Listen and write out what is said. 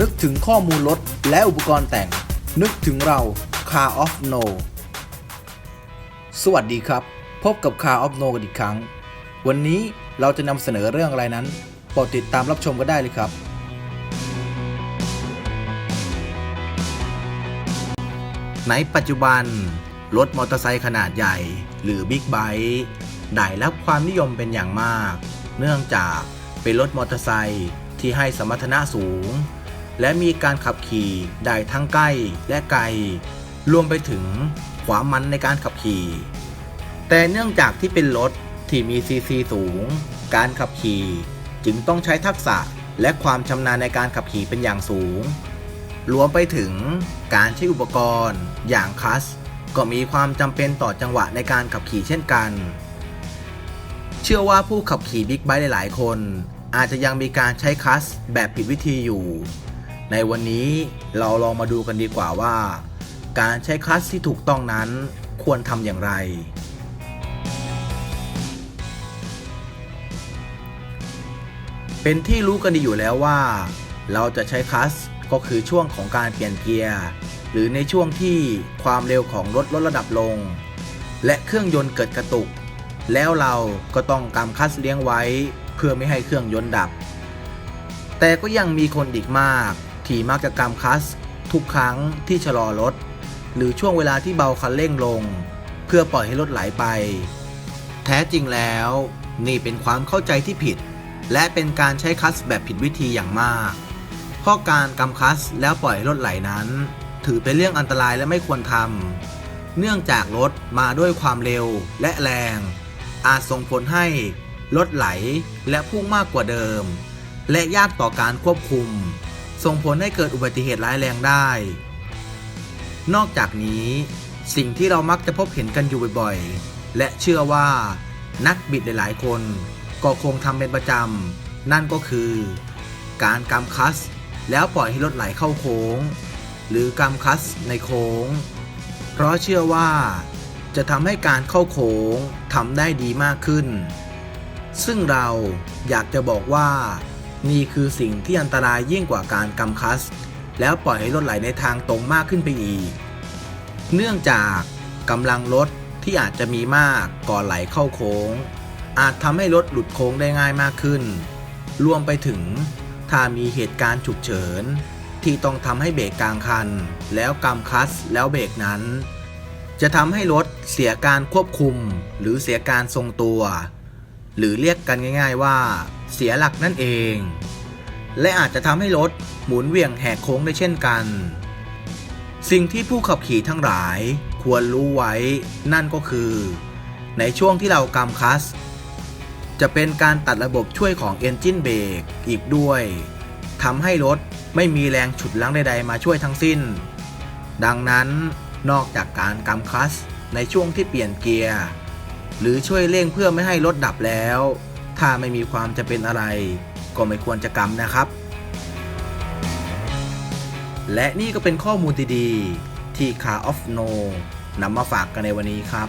นึกถึงข้อมูลรถและอุปกรณ์แต่ง นึกถึงเรา Car of No สวัสดีครับ พบกับ Car of No กันอีกครั้ง วันนี้เราจะนำเสนอเรื่องอะไรนั้นโปรดติดตามรับชมกันได้เลยครับ ในปัจจุบัน รถมอเตอร์ไซค์ขนาดใหญ่ หรือบิ๊กไบค์ได้รับความนิยมเป็นอย่างมาก เนื่องจากเป็นรถมอเตอร์ไซค์ที่ให้สมรรถนะสูง และมีการขับขี่ได้ทั้งใกล้และไกล รวมไปถึงความมันในการขับขี่ แต่เนื่องจากที่เป็นรถที่มีซีซีสูง การขับขี่จึงต้องใช้ทักษะและความชำนาญในการขับขี่เป็นอย่างสูง รวมไปถึงการใช้อุปกรณ์อย่างคลัส ก็มีความจำเป็นต่อจังหวะในการขับขี่เช่นกัน เชื่อว่าผู้ขับขี่บิ๊กไบค์หลาย ๆ คน อาจจะยังมีการใช้คลัสแบบผิดวิธีอยู่ ในวันนี้เราลองมาดูกันดีกว่าว่า การใช้คลัสที่ถูกต้องนั้นควรทำอย่างไร เป็นที่รู้กันดีอยู่แล้วว่า เราจะใช้คลัสก็คือช่วงของการเปลี่ยนเกียร์ หรือในช่วงที่ความเร็วของรถลดระดับลง และเครื่องยนต์เกิดกระตุก แล้วเราก็ต้องกำคลัสเลี้ยงไว้ เพื่อไม่ให้เครื่องยนต์ดับ แต่ก็ยังมีคนอีกมาก ที่มักจะกำคัสทุกครั้งที่ชะลอรถ หรือช่วงเวลาที่เบาคันเร่งลง เพื่อปล่อยให้รถไหลไป แท้จริงแล้ว นี่เป็นความเข้าใจที่ผิด และเป็นการใช้คัสแบบผิดวิธีอย่างมาก เพราะการกำคัสแล้วปล่อยให้รถไหลนั้น ถือเป็นเรื่องอันตรายและไม่ควรทำเนื่องจากรถมาด้วยความเร็วและแรง อาจส่งผลให้รถไหลและพุ่งมากกว่าเดิม และยากต่อการควบคุม ส่งผลให้เกิดอุบัติเหตุร้ายแรงได้ นอกจากนี้ สิ่งที่เรามักจะพบเห็นกันอยู่บ่อยๆ และเชื่อว่า นักบิดหลายๆ คนก็คงทำเป็นประจำ นั่นก็คือ การกำคัส แล้วปล่อยให้รถไหลเข้าโค้ง หรือกำคัสในโค้ง เพราะเชื่อว่าจะทำให้การเข้าโค้งทำได้ดีมากขึ้น ซึ่งเราอยากจะบอกว่า นี่คือสิ่งที่อันตรายยิ่งกว่าการกำคัส แล้วปล่อยให้รถไหลในทางตรงมากขึ้นไปอีก เนื่องจากกำลังรถที่อาจจะมีมากก่อไหลเข้าโค้ง อาจทำให้รถหลุดโค้งได้ง่ายมากขึ้น รวมไปถึง ถ้ามีเหตุการณ์ฉุกเฉิน ที่ต้องทำให้เบรกกลางคัน แล้วกำคัสแล้วเบรกนั้น จะทำให้รถเสียการควบคุมหรือเสียการทรงตัว หรือเรียกกันง่าย ๆว่า เสียหลักนั่นเอง และอาจจะทำให้รถหมุนเวียงแหกโค้งได้เช่นกัน สิ่งที่ผู้ขับขี่ทั้งหลายควรรู้ไว้นั่นก็คือ ในช่วงที่เรากำคัส จะเป็นการตัดระบบช่วยของ Engine Brake อีกด้วยทำให้รถไม่มีแรงฉุดรั้งใดๆมาช่วยทั้งสิ้น ดังนั้นนอกจากการกำคัสในช่วงที่เปลี่ยนเกียร์ หรือช่วยเร่งเพื่อไม่ให้รถดับแล้ว ถ้าไม่มีความจะเป็นอะไร ก็ไม่ควรจะกำนะครับ และนี่ก็เป็นข้อมูลดีๆที่ Car of No นำมาฝากกันในวันนี้ครับ